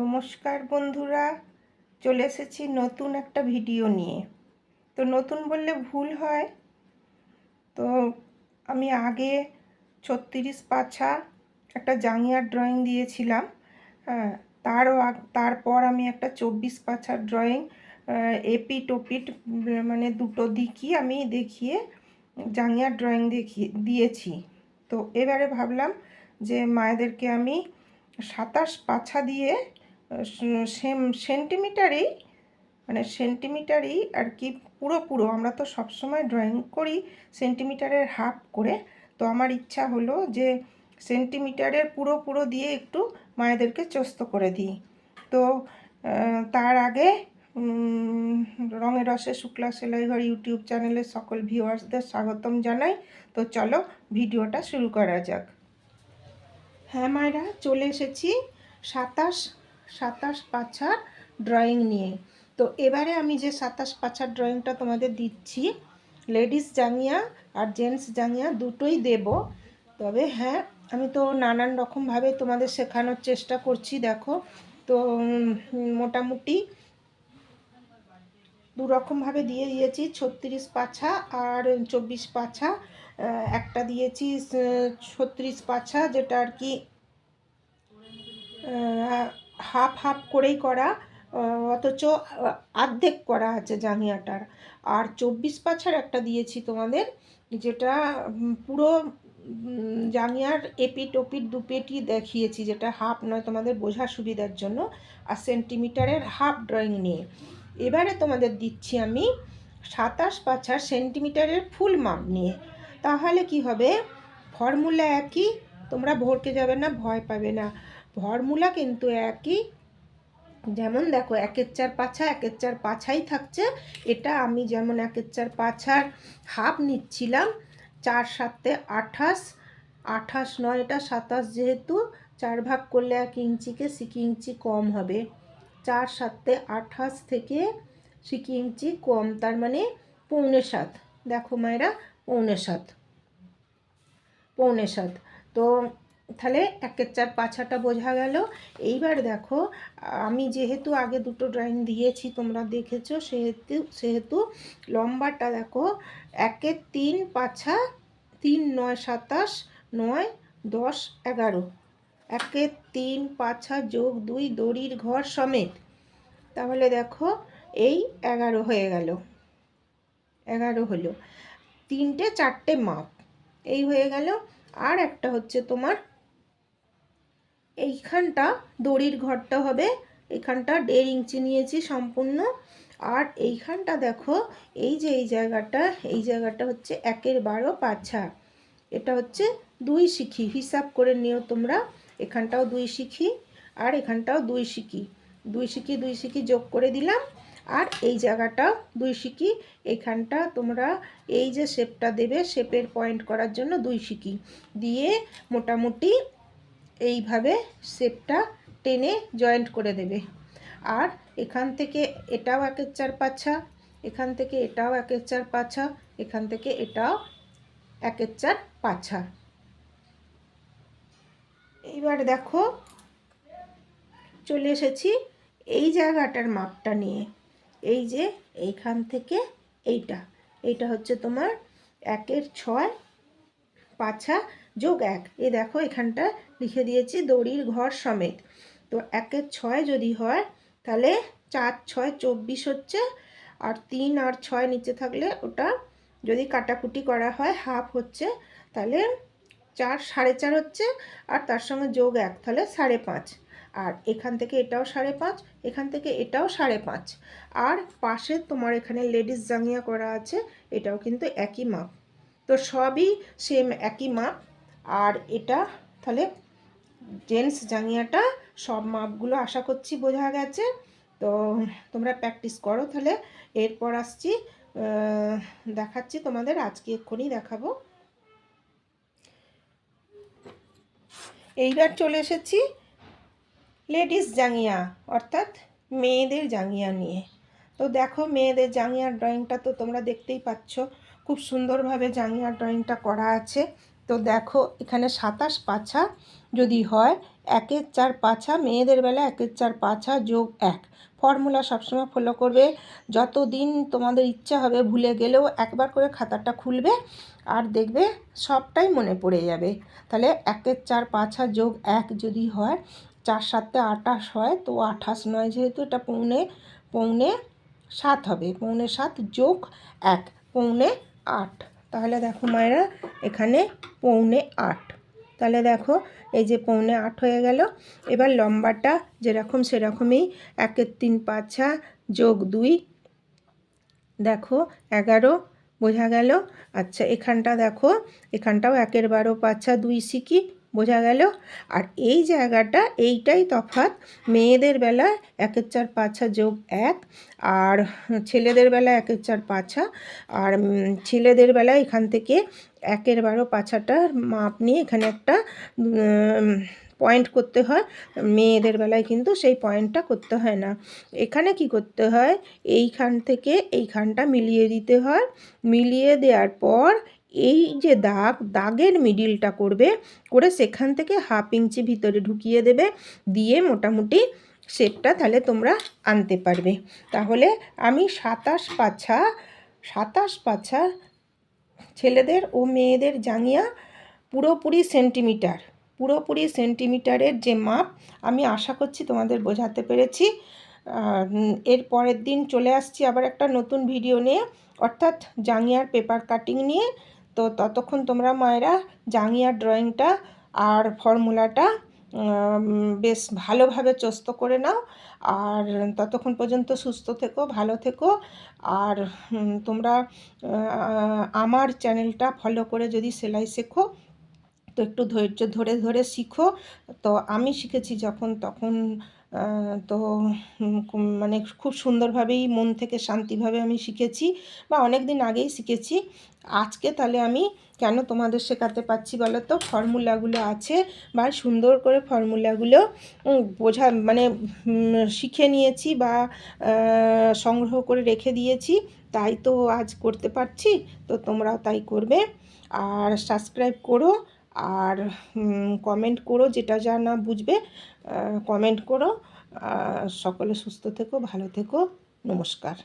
নমস্কার বন্ধুরা, চলে এসেছি নতুন একটা ভিডিও নিয়ে। তো নতুন বললে ভুল হয়। তো আমি আগে ছত্রিশ পাছা একটা জাঙ্গিয়ার ড্রয়িং দিয়েছিলাম। হ্যাঁ তারও তারপর আমি একটা চব্বিশ পাছার ড্রয়িং এপিট ওপিট মানে দুটো দিকই আমি দেখিয়ে জাঙ্গিয়ার ড্রয়িং দেখিয়ে দিয়েছি। তো এবারে ভাবলাম যে মায়েদেরকে আমি সাতাশ পাছা দিয়ে সেম, সেন্টিমিটারেই মানে সেন্টিমিটারই আর কি পুরো পুরো। আমরা তো সবসময় ড্রয়িং করি সেন্টিমিটারের হাফ করে। তো আমার ইচ্ছা হলো যে সেন্টিমিটারের পুরো পুরো দিয়ে একটু মায়েদেরকে চস্ত করে দিই। তো তার আগে রঙের রসে শুক্লা সেলাইঘর ইউটিউব চ্যানেলের সকল ভিউয়ার্সদের স্বাগতম জানাই। তো চলো ভিডিওটা শুরু করা যাক। হ্যাঁ মায়েরা, চলে এসেছি সাতাশ সাতাশ পাছার ড্রয়িং নিয়ে। তো এবারে আমি যে সাতাশ পাছার ড্রয়িংটা তোমাদের দিচ্ছি লেডিস জাঙ্গিয়া আর জেন্টস জাঙ্গিয়া দুটোই দেব। তবে হ্যাঁ আমি তো নানান রকমভাবে তোমাদের শেখানোর চেষ্টা করছি, দেখো। তো মোটামুটি দু রকমভাবে দিয়ে দিয়েছি, ছত্রিশ পাছা আর চব্বিশ পাছা একটা দিয়েছি ছত্রিশ পাছা যেটা আর কি হাফ হাফ করেই করা অথচ আহ, অর্ধেক করা আছে জাঙ্গিয়াটার। আর চব্বিশ পাছার একটা দিয়েছি তোমাদের যেটা পুরো উম, জাঙ্গিয়ার এপিট ওপিট দুপেটি দেখিয়েছি যেটা হাফ নয় তোমাদের বোঝার সুবিধার জন্য আর সেন্টিমিটারের হাফ ড্রয়িং নিয়ে। এবারে তোমাদের দিচ্ছি আমি সাতাশ পাছার সেন্টিমিটারের ফুল মাপ নিয়ে। তাহলে কি হবে? ফর্মুলা একই তোমরা ভরকে যাবে না ভয় পাবে না। ফর্মুলা কিন্তু একই। যেমন দেখো, একের চার পাছা, একের চার পাছাই থাকছে। এটা আমি যেমন একের চার পাছার হাফ নিচ্ছিলাম, চার সাতে আঠাশ আঠাশ নয়, এটা সাতাশ যেহেতু, চার ভাগ করলে এক ইঞ্চিকে সিকি ইঞ্চি কম হবে। চার সাতে আঠাশ থেকে সিকি ইঞ্চি কম, তার মানে পৌনে সাত। দেখো মায়েরা, পৌনে সাত। পৌনে সাত। তো তাহলে একের চার পাছাটা বোঝা গেল। এইবার দেখো, আমি যেহেতু আগে দুটো ড্রয়িং দিয়েছি, তোমরা দেখেছ, সেহেতু সেহেতু লম্বাটা দেখো, একের তিন পাছা তিন নয় সাতাশ, নয় দশ এগারো। একের তিন পাছা যোগ দুই দড়ির ঘর সমেত। তাহলে দেখো, এই এগারো হয়ে গেল। এগারো হলো। তিনটে চারটে মাপ। এই হয়ে গেল। আর একটা হচ্ছে তোমার এইখানটা দড়ির ঘরটা হবে, এখানটা দেড় ইঞ্চি নিয়েছি সম্পূর্ণ। আর এইখানটা দেখো, এই যে এই জায়গাটা এই জায়গাটা হচ্ছে একের বারো পাছা। এটা হচ্ছে দুই শিখি, হিসাব করে নিও তোমরা। এখানটাও দুই শিখি আর এখানটাও দুই শিখি। দুই শিখি দুই শিখি যোগ করে দিলাম। আর এই জায়গাটাও দুই শিখি, এখানটা তোমরা এই যে শেপটা দেবে, শেপের পয়েন্ট করার জন্য দুই শিখি। দিয়ে মোটামুটি এইভাবে শেপটা টেনে জয়েন্ট করে দেবে। আর এখান থেকে এটাও একের চার পাছা, এখান থেকে এটাও একের চার পাছা, এখান থেকে এটাও একের চার পাছা। এইবার দেখো, চলে এসেছি এই জায়গাটার মাপটা নিয়ে। এই যে এইখান থেকে এইটা এইটা হচ্ছে তোমার একের ছয় পাছা যোগ এক। এই দেখো, এখানটা লিখে দিয়েছি দড়ির ঘর সমেত। তো একের ছয় যদি হয়, তাহলে চার, ছয়, চব্বিশ হচ্ছে, আর তিন আর ছয় নিচে থাকলে ওটা যদি কাটাকুটি করা হয়, হাফ হচ্ছে, তাহলে চার, সাড়ে চার হচ্ছে, আর তার সঙ্গে যোগ এক, তাহলে সাড়ে পাঁচ। আর এখান থেকে এটাও সাড়ে পাঁচ, এখান থেকে এটাও সাড়ে পাঁচ। আর পাশে তোমার এখানে লেডিস জাঙ্গিয়া করা আছে, এটাও কিন্তু একই মাপ। তো সবই সেম একই মাপ। আর এটা তাহলে জেন্টস জাঙ্গিয়াটা, সব মাপগুলো আশা করছি বোঝা গেছে। তো তোমরা প্র্যাকটিস করো তাহলে। এরপর আসছি দেখাচ্ছি তোমাদের, আজকে এক্ষুনি দেখাবো। এইবার চলে এসেছি লেডিস জাঙ্গিয়া, অর্থাৎ মেয়েদের জাঙ্গিয়া নিয়ে। তো দেখো, মেয়েদের জাঙ্গিয়ার ড্রয়িংটা তো তোমরা দেখতেই পাচ্ছ। খুব সুন্দরভাবে জাঙ্গিয়ার ড্রয়িংটা করা আছে। তো দেখো, এখানে সাতাশ পাছা যদি হয়, একের চার পাছা, মেয়েদের বেলা একের চার পাছা যোগ এক। ফর্মুলা সবসময় ফলো করবে। যত দিন তোমাদের ইচ্ছা হবে, ভুলে গেলেও একবার করে খাতাটা খুলবে আর দেখবে সবটাই মনে পড়ে যাবে। তাহলে একের চার পাছা যোগ এক যদি হয়, চার সাতে আঠাশ হয়, তো আঠাশ নয় যেহেতু, এটা পৌনে পৌনে সাত হবে। পৌনে সাত যোগ এক, পৌনে আট। তাহলে দেখো মায়েরা, এখানে পৌনে আট। তাহলে দেখো, এই যে পৌনে আট হয়ে গেল। এবার লম্বাটা যেরকম সেরকমই, একের তিন পাঁচা যোগ দুই। দেখো, এগারো বোঝা গেল। আচ্ছা এখানটা দেখো, এখানটাও একের বারো পাঁচা দুই সিকি। বোঝা গেল। আর এই জায়গাটা, এইটাই তফাৎ। মেয়েদের বেলায় একের চার পাঁচা যোগ এক, আর ছেলেদের বেলায় একের চার পাঁচা আর ছেলেদের বেলায় এখান থেকে একের বারো পাঁচাটার মাপ নিয়ে এখানে একটা পয়েন্ট করতে হয়। মেয়েদের বেলায় কিন্তু সেই পয়েন্টটা করতে হয় না। এখানে কি করতে হয়? এইখান থেকে এইখানটা মিলিয়ে দিতে হয়। মিলিয়ে দেওয়ার পর এই যে দাগ, দাগের মিডিলটা করবে, করে সেখান থেকে হাফ ইঞ্চি ভিতরে ঢুকিয়ে দেবে, দিয়ে মোটামুটি শেপটা তাহলে তোমরা আনতে পারবে। তাহলে আমি সাতাশ পাছা সাতাশ পাছা ছেলেদের ও মেয়েদের জাঙিয়া পুরোপুরি সেন্টিমিটার পুরোপুরি সেন্টিমিটারের যে মাপ, আমি আশা করছি তোমাদের বোঝাতে পেরেছি। এর পরের দিন চলে আসছি আবার একটা নতুন ভিডিও নিয়ে, অর্থাৎ জাঙ্গিয়ার পেপার কাটিং নিয়ে। তো ততক্ষণ তোমরা মায়েরা জাঙ্গিয়ার ড্রয়িংটা আর ফর্মুলাটা বেশ ভালোভাবে চস্ত করে নাও। আর ততক্ষণ পর্যন্ত সুস্থ থেকো, ভালো থেকো। আর তোমরা আমার চ্যানেলটা ফলো করে যদি সেলাই শেখো, তো একটু ধৈর্য ধরে ধরে শিখো। তো আমি শিখেছি যখন, তখন তো মানে খুব সুন্দরভাবেই মন থেকে শান্তিভাবে আমি শিখেছি বা অনেক দিন আগেই শিখেছি। আজকে তাহলে আমি কেন তোমাদের শেখাতে পাচ্ছি বলো তো ফর্মুলাগুলো আছে বা সুন্দর করে ফর্মুলাগুলো বোঝা মানে শিখে নিয়েছি বা সংগ্রহ করে রেখে দিয়েছি, তাই তো আজ করতে পারছি, তো তোমরাও তাই করবে। আর সাবস্ক্রাইব করো আর কমেন্ট করো যেটা যা না বুঝবে কমেন্ট করো। সকলে সুস্থ থেকো, ভালো থেকো। নমস্কার।